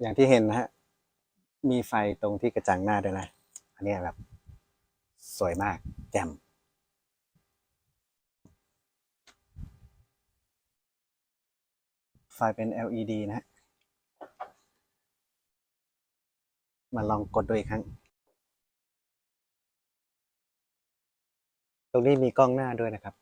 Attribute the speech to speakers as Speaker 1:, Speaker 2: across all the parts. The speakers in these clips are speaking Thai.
Speaker 1: อย่างที่เห็นนะฮะ มีไฟตรงที่กระจังหน้าด้วยนะ อันนี้แบบ สวยมาก แจ่มไฟเป็น LED นะฮะ มาลองกดดูอีกครั้ง ตรงนี้มีกล้องหน้าด้วยนะครับ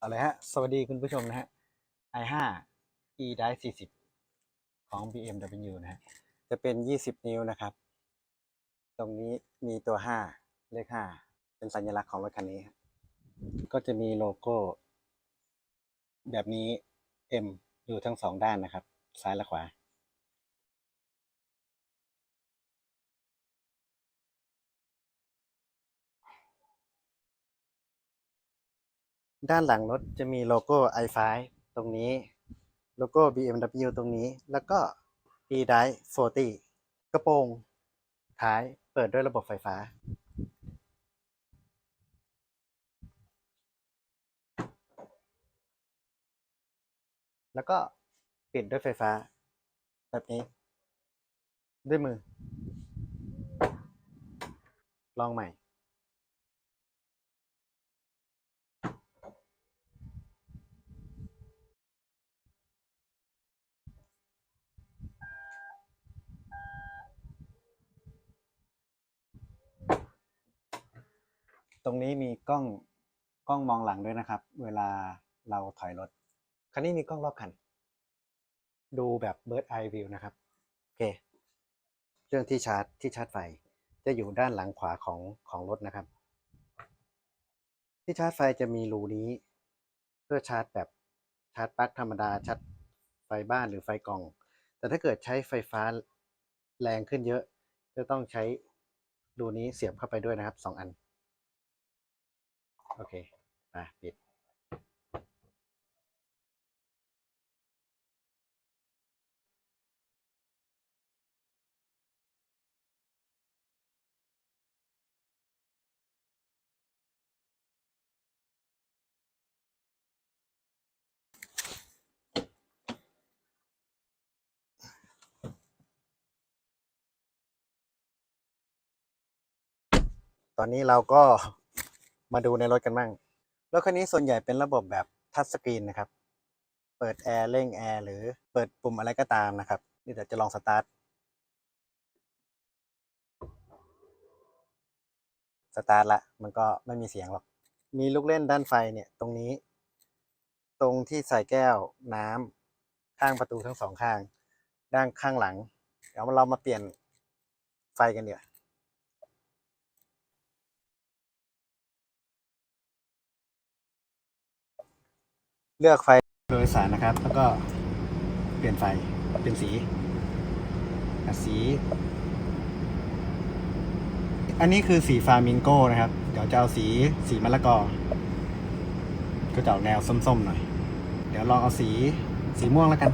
Speaker 1: เอาเลยฮะ สวัสดีคุณผู้ชมนะฮะ i5 e d i 40 ของ BMW นะฮะ จะเป็น 20 นิ้วนะครับ ตรงนี้มีตัว 5 เลข 5 เป็นสัญลักษณ์ของรถคันนี้ ก็จะมีโลโก้ แบบนี้ M อยู่ทั้งสองด้านนะครับ ซ้ายและขวา ด้านหลังรถจะมีโลโก้ i5 ตรงนี้ โลโก้ BMW ตรงนี้ แล้วก็ e d i 40 กระโปรง ท้ายเปิดด้วยระบบไฟฟ้า แล้วก็ปิดด้วยไฟฟ้า แบบนี้ ด้วยมือ ลองใหม่ ตรงนี้มีกล้องกล้องมองหลังด้วยนะครับ เวลาเราถอยรถ คันนี้มีกล้องรอบคัน ดูแบบ bird eye view นะครับ โอเค เรื่องที่ชาร์จที่ชาร์จไฟ จะอยู่ด้านหลังขวาของของรถนะครับ ที่ชาร์จไฟจะมีรูนี้ เพื่อชาร์จแบบชาร์จปลั๊กธรรมดาชาร์จไฟบ้านหรือไฟกล่อง แต่ถ้าเกิดใช้ไฟฟ้าแรงขึ้นเยอะ จะต้องใช้รูนี้เสียบเข้าไปด้วยนะครับสองอัน โอเคไปปิดตอนนี้เราก็ มาดูในรถกันบ้างรถคันนี้ส่วนใหญ่เป็นระบบแบบทัชสกรีนนะครับ เปิดแอร์เร่งแอร์หรือเปิดปุ่มอะไรก็ตามนะครับ นี่เดี๋ยวจะลองสตาร์ท สตาร์ทละ มันก็ไม่มีเสียงหรอก มีลูกเล่นด้านไฟเนี่ยตรงนี้ ตรงที่ใส่แก้วน้ำข้างประตูทั้งสองข้าง ด้านข้างหลัง เดี๋ยวเรามาเปลี่ยนไฟกันเดี๋ยว เลือกไฟโดยสารนะครับ แล้วก็เปลี่ยนไฟเป็นสีสี อันนี้คือสีฟามิงโก้นะครับ เดี๋ยวจะเอาสีสีมะละกอ ก็จะออกแนวส้มๆหน่อย เดี๋ยวลองเอาสีสีม่วงแล้วกัน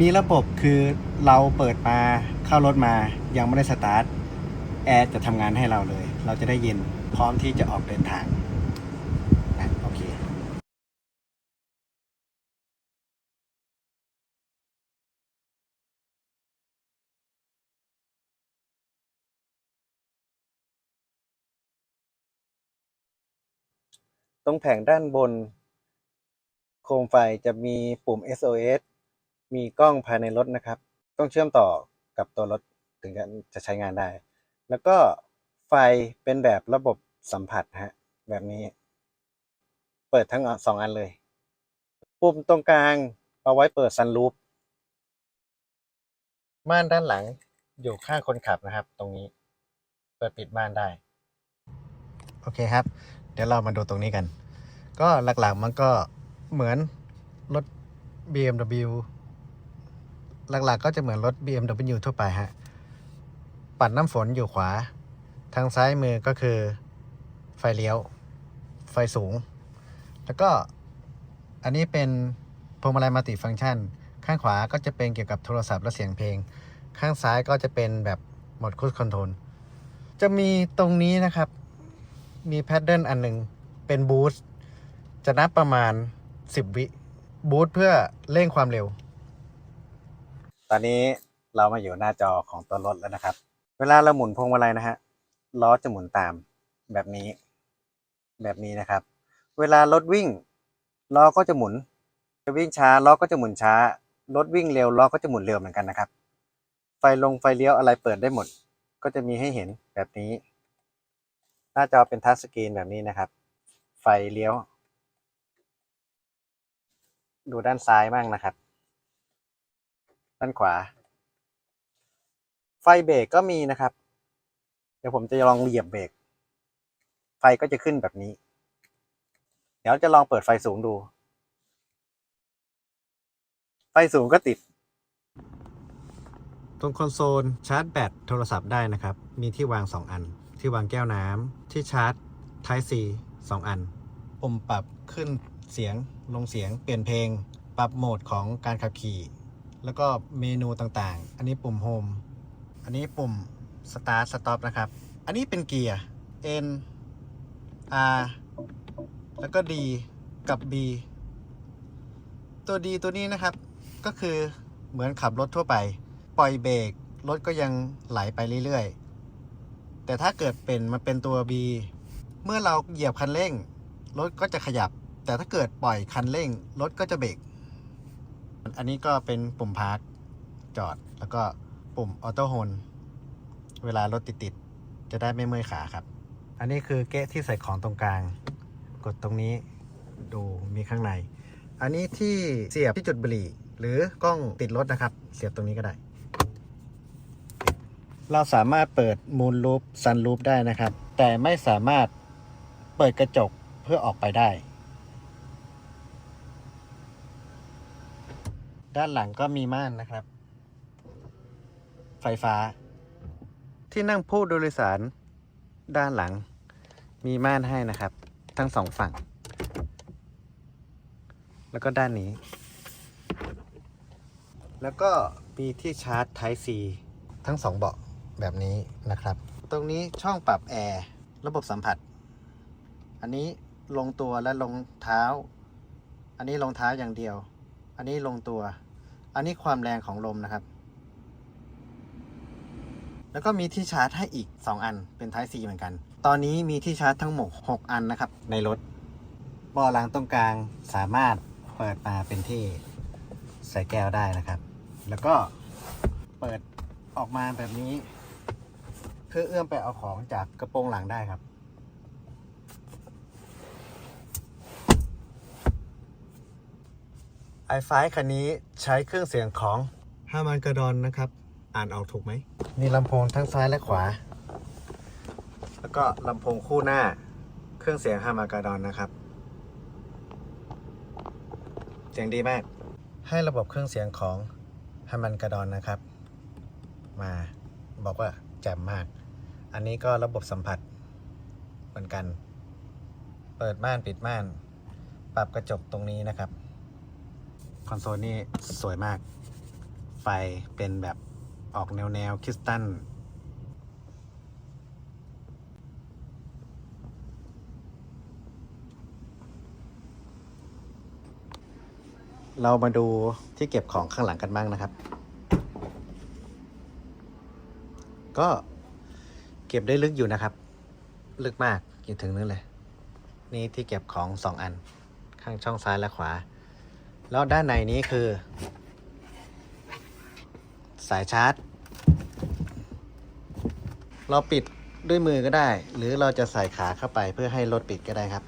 Speaker 1: มีระบบคือเราเปิดมาเข้ารถมายังไม่ได้สตาร์ทแอร์จะทำงานให้เราเลย เราจะได้เย็นพร้อมที่จะออกเดินทาง รงแผงด้านบน โคมไฟจะมีปุ่ม SOS มีกล้องภายในรถนะครับ ต้องเชื่อมต่อกับตัวรถถึงจะใช้งานได้ แล้วก็ไฟเป็นแบบระบบสัมผัสฮะแบบนี้ เปิดทั้งสองอันเลย ปุ่มตรงกลางเอาไว้เปิดซันรูฟม่านด้านหลังอยู่ข้างคนขับนะครับ ตรงนี้ เปิดปิดม่านได้ โอเคครับ เดี๋ยวเรามาดูตรงนี้กัน ก็หลักๆมันก็เหมือนรถ BMW หลักๆก็จะเหมือนรถ BMW ทั่วไปฮะ ปัดน้ำฝนอยู่ขวา ทางซ้ายมือก็คือไฟเลี้ยว ไฟสูง แล้วก็อันนี้เป็นพวงมาลัยมัลติฟังก์ชัน ข้างขวาก็จะเป็นเกี่ยวกับโทรศัพท์และเสียงเพลง ข้างซ้ายก็จะเป็นแบบหมดคูดคอนโทรล จะมีตรงนี้นะครับ มีแพดเดิลอันหนึ่งเป็นบูสต์ จะนับประมาณ 10 วิบูตเพื่อเร่งความเร็ว ตอนนี้เรามาอยู่หน้าจอของตัวรถแล้วนะครับ เวลาเราหมุนพวงมาลัยนะฮะล้อจะหมุนตามแบบนี้ แบบนี้นะครับ เวลารถวิ่งล้อก็จะหมุนจะวิ่งช้าล้อก็จะหมุนช้ารถวิ่งเร็วล้อก็จะหมุนเร็วเหมือนกันนะครับ ไฟลงไฟเลี้ยวอะไรเปิดได้หมด ก็จะมีให้เห็นแบบนี้ หน้าจอเป็นทัชสกรีนแบบนี้นะครับ ไฟเลี้ยว ดูด้านซ้ายบ้างนะครับ ด้านขวา ไฟเบรกก็มีนะครับ เดี๋ยวผมจะลองเหยียบเบรกไฟก็จะขึ้นแบบนี้ เดี๋ยวจะลองเปิดไฟสูงดู ไฟสูงก็ติด ตรงคอนโซลชาร์จแบตโทรศัพท์ได้นะครับ มีที่วาง 2 อัน ที่วางแก้วน้ำที่ชาร์จ Type C 2 อันปุ่มปรับขึ้น เสียงลงเสียงเปลี่ยนเพลง ปรับโหมดของการขับขี่ แล้วก็เมนูต่างๆ อันนี้ปุ่มโฮมอันนี้ปุ่ม Start Stop นะครับ อันนี้เป็นเกียร์ N R แล้วก็ D กับ B ตัว D ตัวนี้นะครับ ก็คือเหมือนขับรถทั่วไป ปล่อยเบรกรถก็ยังไหลไปเรื่อยๆ แต่ถ้าเกิดเป็นมันเป็นตัว B เมื่อเราเหยียบคันเร่ง รถก็จะขยับ แต่ถ้าเกิดปล่อยคันเร่งรถก็จะเบรก อันนี้ก็เป็นปุ่มพาร์คจอด แล้วก็ปุ่มออโต้โฮนเวลารถติดๆจะได้ไม่เมื่อยขาครับ อันนี้คือเก๊ะที่ใส่ของตรงกลาง กดตรงนี้ดูมีข้างใน อันนี้ที่เสียบที่จุดบุหรี่ หรือกล้องติดรถนะครับ เสียบตรงนี้ก็ได้ เราสามารถเปิดมูนลูปซันลูปได้นะครับ แต่ไม่สามารถเปิดกระจกเพื่อออกไปได้ ด้านหลังก็มีม่านนะครับ ไฟฟ้า ที่นั่งผู้โดยสาร ด้านหลัง มีม่านให้นะครับ ทั้งสองฝั่ง แล้วก็ด้านนี้ แล้วก็มีที่ชาร์จ Type C ทั้งสองเบาะแบบนี้นะครับ ตรงนี้ช่องปรับแอร์ระบบสัมผัส อันนี้ลงตัวและลงเท้า อันนี้ลงเท้าอย่างเดียว อันนี้ลงตัว อันนี้ความแรงของลมนะครับ แล้วก็มีที่ชาร์จให้อีก 2 อันเป็น Type C เหมือนกัน ตอนนี้มีที่ชาร์จทั้งหมด 6 อันนะครับ ในรถบ่อหลังตรงกลางสามารถเปิดมาเป็นที่ใส่แก้วได้นะครับ แล้วก็เปิดออกมาแบบนี้ เพื่อเอื้อมไปเอาของจากกระโปรงหลังได้ครับ ไอไฟคันนี้ใช้เครื่องเสียงของฮามันกระดอนนะครับ อ่านออกถูกไหมมีลำโพงทั้งซ้ายและขวา แล้วก็ลำโพงคู่หน้า เครื่องเสียงฮามากาดอนนะครับ เสียงดีมาก ให้ระบบเครื่องเสียงของฮามันกาดอนนะครับ มาบอกว่าแจ่มมาก อันนี้ก็ระบบสัมผัสเหมือนกัน เปิดม่านปิดม่าน ปรับกระจกตรงนี้นะครับ คอนโซลนี่สวยมาก ไฟเป็นแบบออกแนวแนวคริสตัลเรามาดูที่เก็บของข้างหลังกันบ้างนะครับ ก็เก็บได้ลึกอยู่นะครับ ลึกมากอยู่ถึงนึงเลย นี่ที่เก็บของสองอัน ข้างช่องซ้ายและขวา แล้วด้านในนี้คือ สายชาร์จ เราปิดด้วยมือก็ได้ หรือเราจะใส่ขาเข้าไปเพื่อให้รถปิดก็ได้ครับ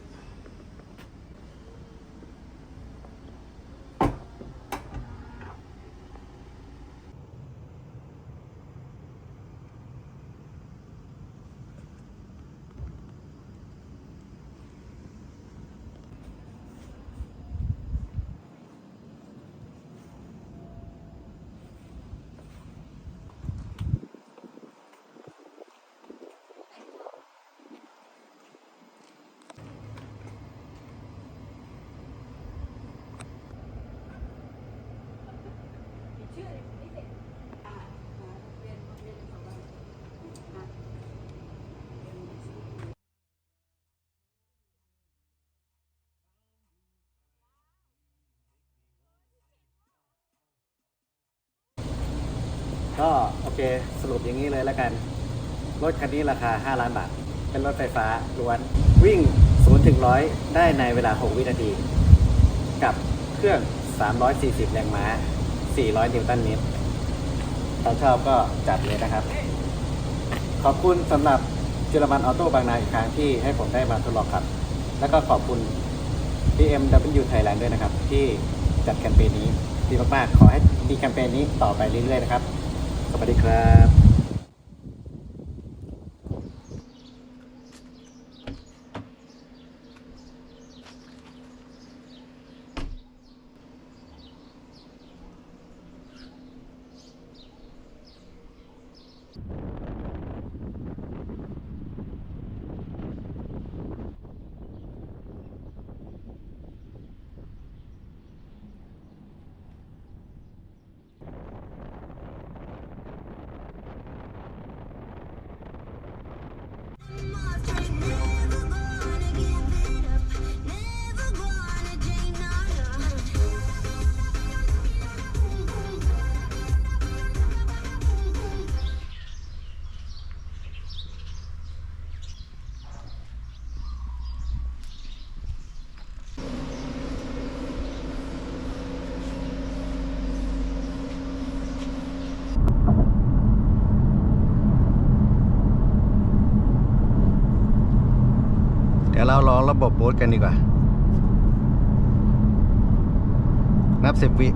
Speaker 1: ก็โอเคสรุปอย่างนี้เลยแล้วกัน รถคันนี้ราคา 5 ล้านบาท เป็นรถไฟฟ้าล้วน วิ่ง 0 ถึง 100 ได้ในเวลา 6 วินาที กับเครื่อง 340 แรงม้า 400 นิวตันเมตรถ้าชอบก็จัดเลยนะครับ ขอบคุณสำหรับเจรมันออโต้บางนาอีกครั้งที่ให้ผมได้มาทดลองขับ แล้วก็ขอบคุณ BMW Thailand ด้วยนะครับ ที่จัดแคมเปญนี้ดีมากๆ ขอให้มีแคมเปญนี้ต่อไปเรื่อยๆนะครับ สวัสดีครับ ดี๋ยวเราลองระบบบูทกันดีกว่า นับสิบวิ